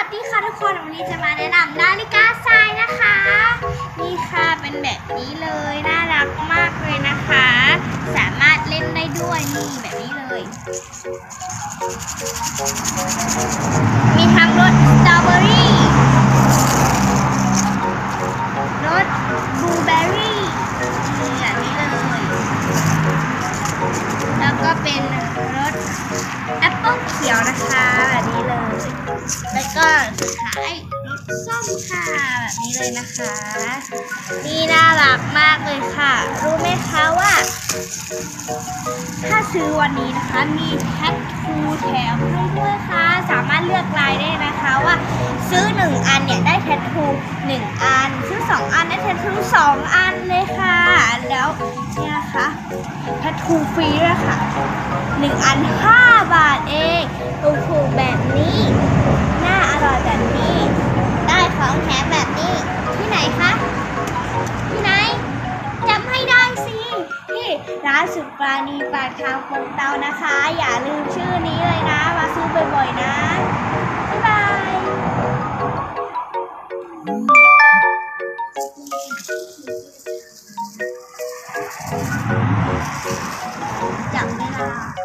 วัสดีค่ะทุกคนวันนี้จะมาแนะนำนาฬิกาทรายนะคะ นี่ค่ะเป็นแบบนี้เลยน่ารักมากเลยนะคะ สามารถเล่นได้ด้วยนี่แบบนี้เลย มีทั้งรสสตรอเบอรี่รสบลูเบอร์รี่แบบนี้เลย แล้วก็เป็นรสแอปเปิ้ลเขียวนะคะ สุดท้ายรสส้มค่ะแบบนี้เลยนะคะ นี่น่ารักมากเลยค่ะ รู้ไหมคะว่า ถ้าซื้อวันนี้นะคะมีแท็กทูแถมให้ด้วยค่ะ สามารถเลือกลายได้นะคะว่า ซื้อ 1 อันเนี่ยได้แทททู1อัน ซื้อ 2 อันได้แทททู2 อันเลยค่ะ แล้วเนี่ยนะคะแทททูฟรีด้วยค่ะ 1 อัน 5 บาทเอง ร้านสุปราณีปากทางปงเตานะคะ อย่าลืมชื่อนี้เลยนะ มาซื้อบ่อยๆนะบ๊ายบาย